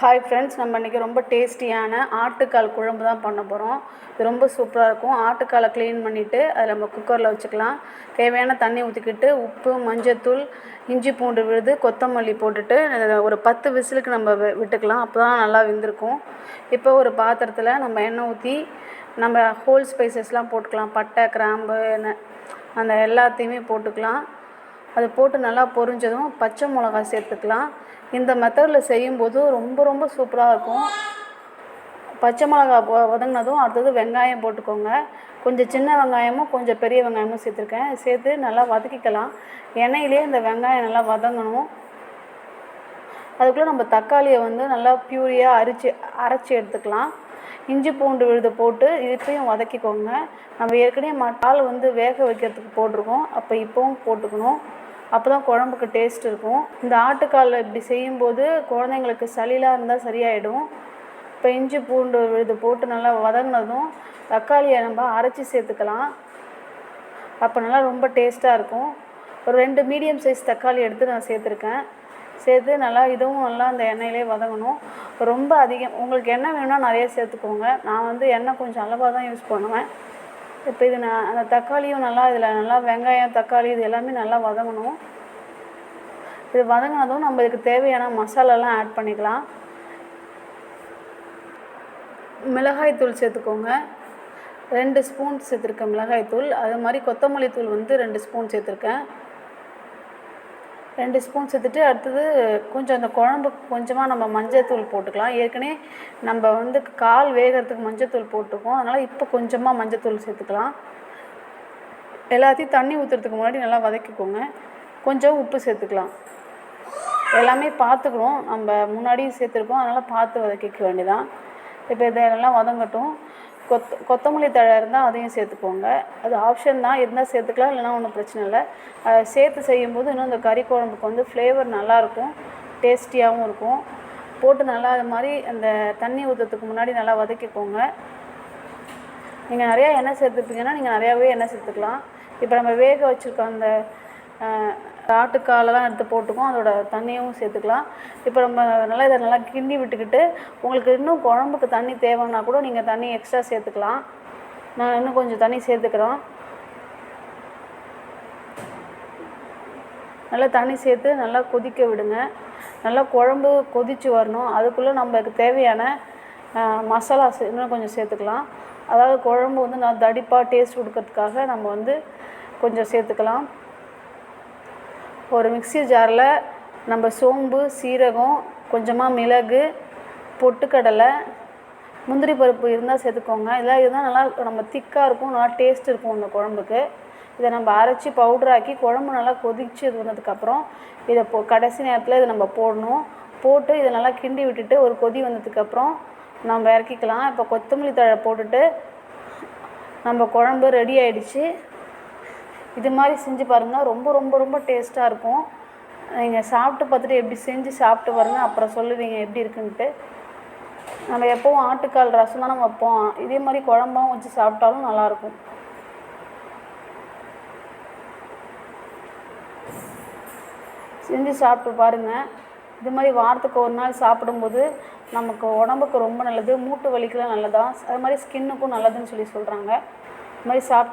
Hi friends நம்ம இன்றைக்கி ரொம்ப டேஸ்டியான ஆட்டுக்கால் குழம்பு தான் பண்ண போகிறோம் இது ரொம்ப சூப்பராக இருக்கும். ஆட்டுக்காலை க்ளீன் பண்ணிவிட்டு அதில் நம்ம குக்கரில் வச்சுக்கலாம். தேவையான தண்ணி ஊற்றிக்கிட்டு உப்பு மஞ்சத்தூள் இஞ்சி பூண்டு விழுது கொத்தமல்லி போட்டுட்டு ஒரு பத்து விசிலுக்கு நம்ம விட்டுக்கலாம். அப்போ தான் நல்லா வெந்திருக்கும். இப்போ ஒரு பாத்திரத்தில் நம்ம எண்ணெய் ஊற்றி நம்ம ஹோல் ஸ்பைசஸ்லாம் போட்டுக்கலாம். பட்டை கிராம்பு எண்ணெய் அந்த எல்லாத்தையுமே போட்டுக்கலாம். அது போட்டு நல்லா பொரிஞ்சதும் பச்சை மிளகாய் சேர்த்துக்கலாம். இந்த மெத்தடில் செய்யும்போது ரொம்ப ரொம்ப சூப்பராக இருக்கும். பச்சை மிளகா வதங்கினதும் அடுத்தது வெங்காயம் போட்டுக்கோங்க. கொஞ்சம் சின்ன வெங்காயமும் கொஞ்சம் பெரிய வெங்காயமும் சேர்த்துருக்கேன். சேர்த்து நல்லா வதக்கிக்கலாம். எண்ணெயிலே இந்த வெங்காயம் நல்லா வதங்கணும். அதுக்குள்ளே நம்ம தக்காளியை வந்து நல்லா பியூரியாக அரிச்சு அரைச்சி எடுத்துக்கலாம். இஞ்சி பூண்டு விழுது போட்டு இதுப்பையும் வதக்கிக்கோங்க. நம்ம ஏற்கனவே மட்டால் வந்து வேக வைக்கிறதுக்கு போட்டிருக்கோம். அப்போ இப்போவும் போட்டுக்கணும். அப்போ தான் குழம்புக்கு டேஸ்ட் இருக்கும். இந்த ஆட்டுக்கால் இப்படி செய்யும்போது குழந்தைங்களுக்கு சளிலாம் இருந்தால் சரியாயிடும். இப்போ இஞ்சி பூண்டு விழுது போட்டு நல்லா வதங்கினதும் தக்காளியை நம்ம அரைச்சி சேர்த்துக்கலாம். அப்போ நல்லா ரொம்ப டேஸ்ட்டாக இருக்கும். ஒரு ரெண்டு மீடியம் சைஸ் தக்காளி எடுத்து நான் சேர்த்துருக்கேன். சேர்த்து நல்லா இதுவும் நல்லா அந்த எண்ணெயிலே வதங்கணும். ரொம்ப அதிகம் உங்களுக்கு எண்ணெய் வேணும்னா நிறைய சேர்த்துக்கோங்க. நான் வந்து எண்ணெய் கொஞ்சம் அளவாக தான் யூஸ் பண்ணுவேன். இப்போ இது நான் அந்த தக்காளியும் நல்லா இதில் நல்லா வெங்காயம் தக்காளி இது எல்லாமே நல்லா வதங்கணும். இது வதங்கினதும் நம்ம இதுக்கு தேவையான மசாலாலாம் ஆட் பண்ணிக்கலாம். மிளகாய் தூள் சேர்த்துக்கோங்க. ரெண்டு ஸ்பூன் சேர்த்துருக்கேன் மிளகாய் தூள். அது மாதிரி கொத்தமல்லி தூள் வந்து ரெண்டு ஸ்பூன் சேர்த்துருக்கேன். ரெண்டு ஸ்பூன் சேர்த்துட்டு அடுத்தது கொஞ்சம் அந்த குழம்புக்கு கொஞ்சமாக நம்ம மஞ்சள்தூள் போட்டுக்கலாம். ஏற்கனவே நம்ம வந்து கால் வேகிறதுக்கு மஞ்சள்தூள் போட்டிருக்கோம். அதனால் இப்போ கொஞ்சமாக மஞ்சத்தூள் சேர்த்துக்கலாம். எல்லாத்தையும் தண்ணி ஊற்றுறதுக்கு முன்னாடி நல்லா வதக்கிக்கோங்க. கொஞ்சம் உப்பு சேர்த்துக்கலாம். எல்லாமே பார்த்துக்கணும். நம்ம முன்னாடியும் சேர்த்துருக்கோம். அதனால் பார்த்து வதக்கிக்க வேண்டியதான் இப்போ இதெல்லாம் வதங்கட்டும். கொத் கொத்தமல்லி தழை இருந்தால் அதையும் சேர்த்துக்கோங்க. அது ஆப்ஷன் தான். இருந்தால் சேர்த்துக்கலாம் இல்லைனா ஒன்றும் பிரச்சனை இல்லை. அதை சேர்த்து செய்யும்போது இன்னும் இந்த கறி குழம்புக்கு வந்து ஃப்ளேவர் நல்லாயிருக்கும். டேஸ்டியாகவும் இருக்கும். போட்டு நல்லா அது மாதிரி அந்த தண்ணி ஊற்றுறதுக்கு முன்னாடி நல்லா வதக்கிக்கோங்க. நீங்கள் நிறையா எண்ணெய் சேர்த்துப்பீங்கன்னா நீங்கள் நிறையாவே எண்ணெய் சேர்த்துக்கலாம். இப்போ நம்ம வேக வச்சுருக்க அந்த ஆட்டுக்காலெல்லாம் எடுத்து போட்டுக்கும் அதோட தண்ணியும் சேர்த்துக்கலாம். இப்போ நம்ம நல்லா இதை நல்லா கிண்டி விட்டுக்கிட்டு உங்களுக்கு இன்னும் குழம்புக்கு தண்ணி தேவைன்னா கூட நீங்கள் தண்ணி எக்ஸ்ட்ரா சேர்த்துக்கலாம். நான் இன்னும் கொஞ்சம் தண்ணி சேர்த்துக்கிறோம். நல்லா தண்ணி சேர்த்து நல்லா கொதிக்க விடுங்க. நல்லா குழம்பு கொதித்து வரணும். அதுக்குள்ளே நம்மளுக்கு தேவையான மசாலா இன்னும் கொஞ்சம் சேர்த்துக்கலாம். அதாவது குழம்பு வந்து நல்லா தடிப்பாக டேஸ்ட் கொடுக்கறதுக்காக நம்ம வந்து கொஞ்சம் சேர்த்துக்கலாம். ஒரு மிக்ஸி ஜாரில் நம்ம சோம்பு சீரகம் கொஞ்சமாக மிளகு பொட்டுக்கடலை முந்திரி பருப்பு இருந்தால் சேர்த்துக்கோங்க. இதெல்லாம் இருந்தால் நல்லா நம்ம திக்காக இருக்கும் நல்லா டேஸ்ட் இருக்கும் இந்த குழம்புக்கு. இதை நம்ம அரைச்சி பவுடராக்கி குழம்பு நல்லா கொதிச்சு இது வந்ததுக்கப்புறம் இதை போ கடைசி நேரத்தில் இதை நம்ம போடணும். போட்டு இதை நல்லா கிண்டி விட்டுட்டு ஒரு கொதி வந்ததுக்கப்புறம் நம்ம இறக்கிக்கலாம். இப்போ கொத்தமல்லி தழை போட்டுட்டு நம்ம குழம்பு ரெடி ஆயிடுச்சு. இது மாதிரி செஞ்சு பாருங்கள் ரொம்ப ரொம்ப ரொம்ப டேஸ்ட்டாக இருக்கும். நீங்கள் சாப்பிட்டு பார்த்துட்டு எப்படி செஞ்சு சாப்பிட்டு பாருங்கள் அப்புறம் சொல்லுவீங்க எப்படி இருக்குன்ட்டு. நம்ம எப்போவும் ஆட்டுக்கால் ரசம் தானே நம்ம வைப்போம். இதே மாதிரி குழம்பாகவும் வச்சு சாப்பிட்டாலும் நல்லாயிருக்கும் செஞ்சு சாப்பிட்டு பாருங்கள் இது மாதிரி வாரத்துக்கு ஒரு நாள் சாப்பிடும்போது நமக்கு உடம்புக்கு ரொம்ப நல்லது. மூட்டு வலிக்கெலாம் நல்லதா? அது மாதிரி ஸ்கின்னுக்கும் நல்லதுன்னு சொல்லி சொல்கிறாங்க இது மாதிரி சாப்பிட்டு